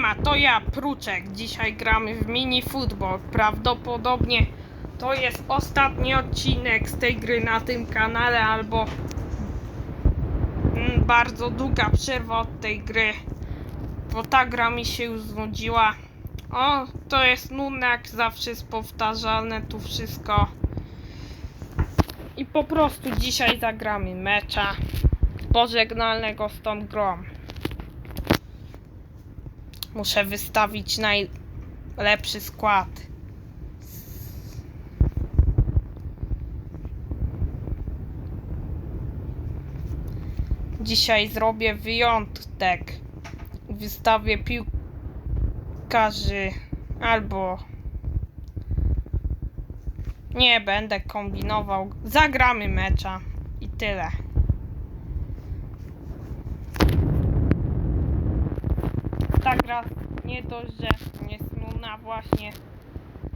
Siema, to ja, Pruczek. Dzisiaj gramy w mini football. Prawdopodobnie to jest ostatni odcinek z tej gry na tym kanale, albo mm, bardzo długa przerwa od tej gry, bo ta gra mi się już znudziła. O, to jest nudne, jak zawsze jest powtarzalne tu wszystko. I po prostu dzisiaj zagramy mecza pożegnalnego z tą grą. Muszę wystawić najlepszy skład. Dzisiaj zrobię wyjątek. Wystawię piłkarzy albo nie będę kombinował. Zagramy mecza i tyle. Ta gra nie dość, że jest nudna właśnie,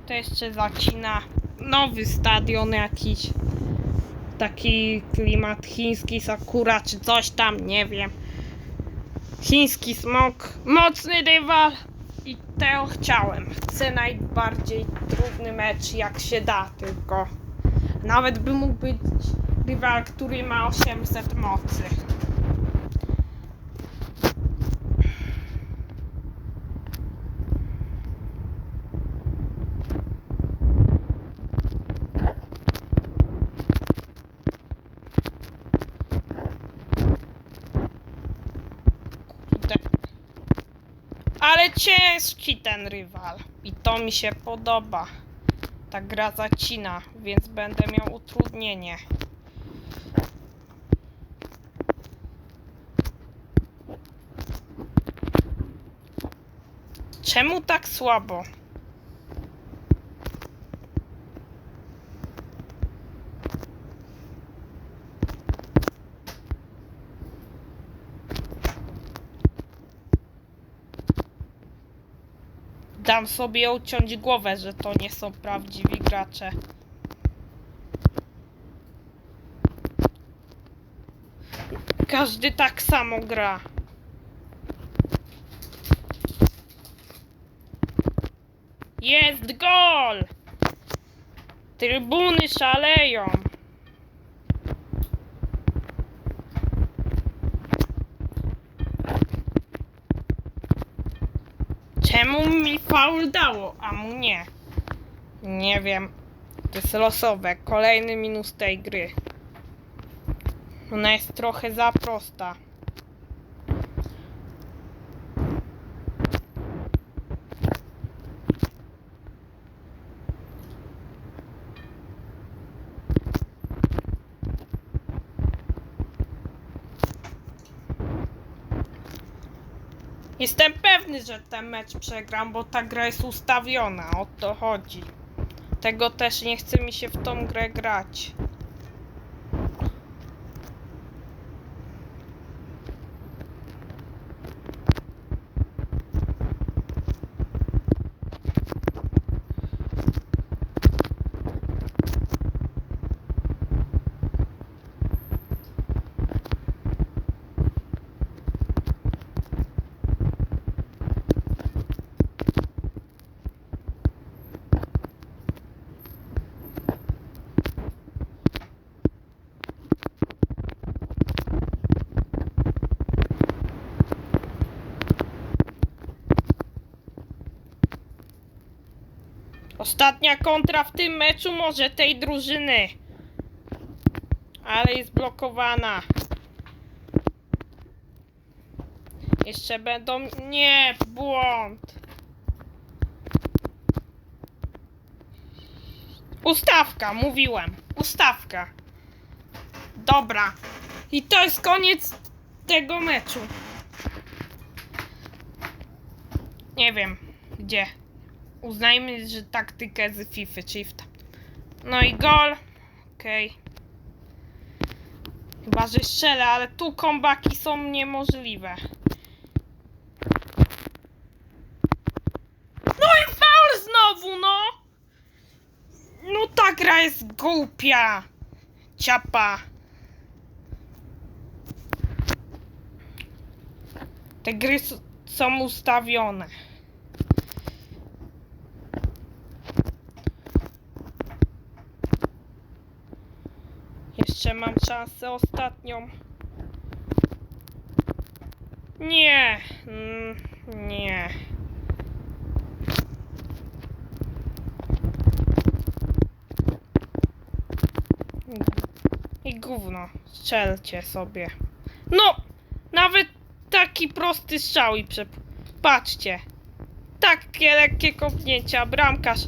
to jeszcze zacina nowy stadion jakiś. Taki klimat chiński Sakura czy coś tam, nie wiem. Chiński smok, mocny rywal i tego chciałem. Chcę najbardziej trudny mecz jak się da, tylko nawet by mógł być rywal, który ma 800 mocy. Ale ciężki ten rywal. I to mi się podoba. Ta gra zacina, więc będę miał utrudnienie. Czemu tak słabo? Dam sobie uciąć głowę, że to nie są prawdziwi gracze. Każdy tak samo gra. Jest gol! Trybuny szaleją. Czemu mi faul dało, a mu nie? Nie wiem. To jest losowe. Kolejny minus tej gry. Ona jest trochę za prosta. Jestem pewny, że ten mecz przegram, bo ta gra jest ustawiona, o to chodzi. Tego też nie chce mi się w tą grę grać. Ostatnia kontra w tym meczu może tej drużyny. Ale jest blokowana. Jeszcze będą... Nie, błąd. Ustawka, mówiłem. Ustawka. Dobra. I to jest koniec tego meczu. Nie wiem, gdzie. Uznajmy, że taktykę z FIFA, czyli w ta. No i gol. Okej. Chyba, że strzelę, ale tu kombaki są niemożliwe. No i faul znowu, no! No ta gra jest głupia. Ciapa. Te gry są ustawione. Jeszcze mam szansę ostatnią. Nie, mm, nie. I gówno, strzelcie sobie. No, nawet taki prosty strzał i przep... Patrzcie. Takie lekkie kopnięcia, bramkarz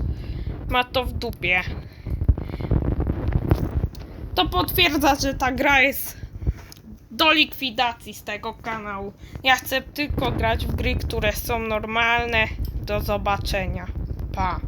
ma to w dupie. To potwierdza, że ta gra jest do likwidacji z tego kanału. Ja chcę tylko grać w gry, które są normalne. Do zobaczenia. Pa.